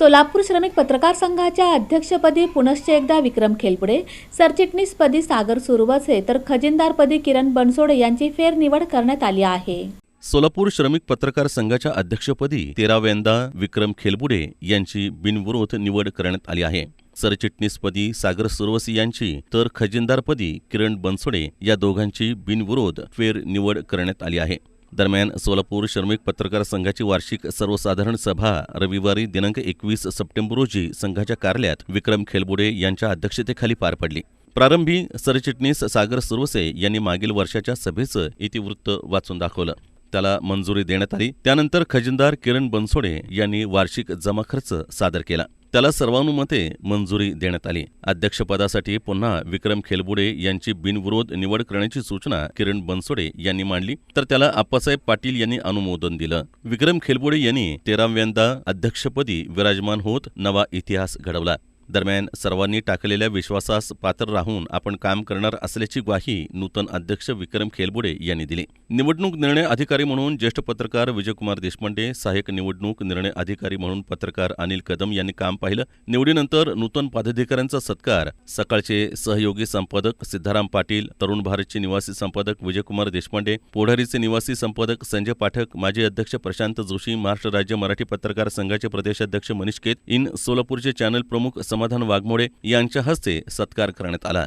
सोलापूर श्रमिक पत्रकार संघाच्या अध्यक्षपदी पुनश्च एकदा विक्रम खेलपुडे सरचिटणीसपदी सागर सुरवसे तर खजिनदारपदी किरण बनसोडे यांची फेरनिवड करण्यात आली आहे. सोलापूर श्रमिक पत्रकार संघाच्या अध्यक्षपदी तेराव्यांदा विक्रम खेलबुडे यांची बिनविरोध निवड करण्यात आली आहे. सरचिटणीसपदी सागर सुरवसी यांची तर खजिनदारपदी किरण बनसोडे या दोघांची बिनविरोध फेर निवड करण्यात आली आहे. दरम्यान सोलापूर श्रमिक पत्रकार संघाची वार्षिक सर्वसाधारण सभा रविवारी दिनांक एकवीस सप्टेंबर रोजी संघाच्या कार्यालयात विक्रम खेलबुडे यांच्या अध्यक्षतेखाली पार पडली. प्रारंभी सरचिटणीस सागर सुरवसे यांनी मागील वर्षाच्या सभेचं इतिवृत्त वाचून दाखवलं. त्याला मंजुरी देण्यात आली. त्यानंतर खजिनदार किरण बनसोडे यांनी वार्षिक जमाखर्च सादर केला. त्याला सर्वानुमते मंजुरी देण्यात आली. अध्यक्षपदासाठी पुन्हा विक्रम खेलबुडे यांची बिनविरोध निवड करण्याची सूचना किरण बनसोडे यांनी मांडली. तर त्याला आप्पासाहेब पाटील यांनी अनुमोदन दिलं. विक्रम खेलबुडे यांनी तेराव्यांदा अध्यक्षपदी विराजमान होत नवा इतिहास घडवला. दरम्यान सर्वांनी टाकलेल्या विश्वासास पात्र राहून आपण काम करणार असल्याची ग्वाही नूतन अध्यक्ष विक्रम खेलबुडे यांनी दिली. निवडणूक निर्णय अधिकारी म्हणून ज्येष्ठ पत्रकार विजयकुमार देशपांडे सहाय्यक निवडणूक निर्णय अधिकारी म्हणून पत्रकार अनिल कदम यांनी काम पाहिलं. निवडीनंतर नूतन पदाधिकाऱ्यांचा सत्कार सकाळचे सहयोगी संपादक सिद्धाराम पाटील तरुण भारतचे निवासी संपादक विजयकुमार देशपांडे पोढारीचे निवासी संपादक संजय पाठक माजी अध्यक्ष प्रशांत जोशी महाराष्ट्र राज्य मराठी पत्रकार संघाचे प्रदेशाध्यक्ष मनीष केत इन सोलापूरचे चॅनल प्रमुख समाधान वाघमोडे यांच्या हस्ते सत्कार करण्यात आला.